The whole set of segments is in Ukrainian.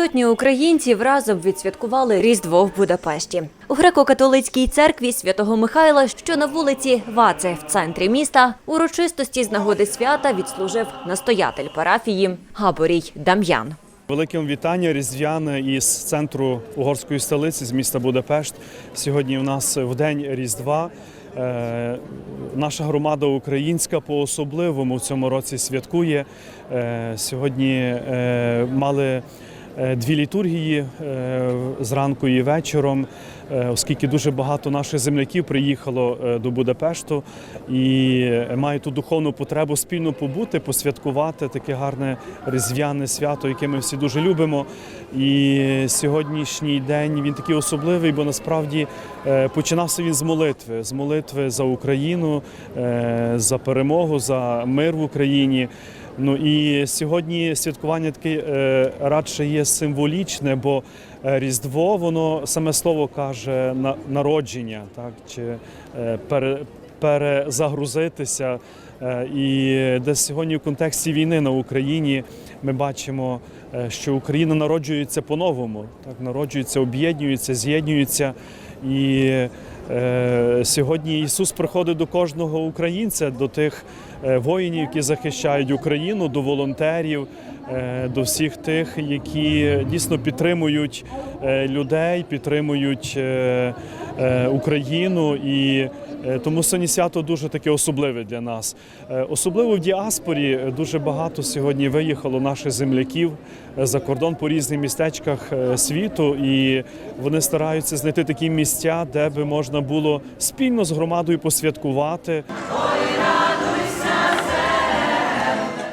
Сотні українців разом відсвяткували Різдво в Будапешті. У греко-католицькій церкві святого Михайла, що на вулиці Ваце в центрі міста, урочистості з нагоди свята відслужив настоятель парафії Габорій Дам'ян. Велике вітання різдвяне із центру угорської столиці з міста Будапешт. Сьогодні у нас в день Різдва. Е, Наша громада українська по особливому в цьому році святкує. Е, Сьогодні е, мали дві літургії е, зранку і вечором, е, оскільки дуже багато наших земляків приїхало е, до Будапешту і мають ту духовну потребу спільно побути, посвяткувати таке гарне різдвяне свято, яке ми всі дуже любимо. І сьогоднішній день він такий особливий, бо насправді е, починався він з молитви, з молитви за Україну, е, за перемогу, за мир в Україні. Ну і сьогодні святкування таке е, радше є символічне, бо е, Різдво, воно саме слово каже на народження, так чи е, пере, перезагрузитися. Е, І десь сьогодні в контексті війни на Україні ми бачимо, е, що Україна народжується по-новому, так народжується, об'єднується, з'єднується. І сьогодні Ісус приходить до кожного українця, до тих е, воїнів, які захищають Україну, до волонтерів, е, до всіх тих, які дійсно підтримують е, людей, підтримують е, е, Україну. І е, тому сьогодні свято дуже таке особливе для нас. Е, Особливо в діаспорі е, дуже багато сьогодні виїхало наших земляків е, за кордон по різних містечках е, світу, і вони стараються знайти такі місця, де би можна було спільно з громадою посвяткувати.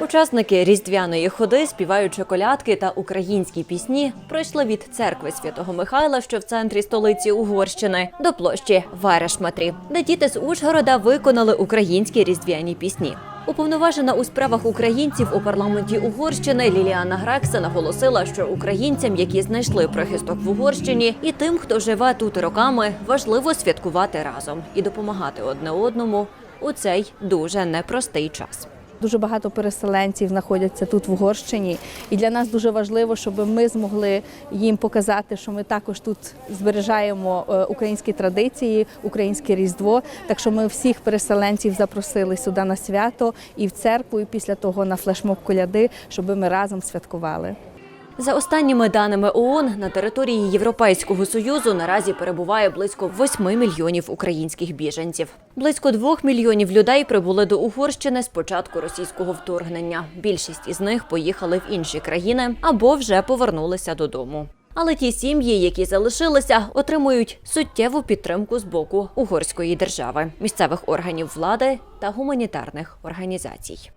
Учасники різдвяної ходи, співаючи колядки та українські пісні, пройшли від церкви святого Михайла, що в центрі столиці Угорщини, до площі Верешматрі, де діти з Ужгорода виконали українські різдвяні пісні. Уповноважена у справах українців у парламенті Угорщини Ліліана Грекса наголосила, що українцям, які знайшли прихисток в Угорщині, і тим, хто живе тут роками, важливо святкувати разом і допомагати одне одному у цей дуже непростий час. Дуже багато переселенців знаходяться тут в Угорщині, і для нас дуже важливо, щоб ми змогли їм показати, що ми також тут збережаємо е, українські традиції, українське різдво. Так що ми всіх переселенців запросили сюди на свято і в церкву, і після того на флешмоб коляди, щоб ми разом святкували. За останніми даними ООН, на території Європейського союзу наразі перебуває близько 8 мільйонів українських біженців. Близько 2 мільйонів людей прибули до Угорщини з початку російського вторгнення. Більшість із них поїхали в інші країни або вже повернулися додому. Але ті сім'ї, які залишилися, отримують суттєву підтримку з боку угорської держави, місцевих органів влади та гуманітарних організацій.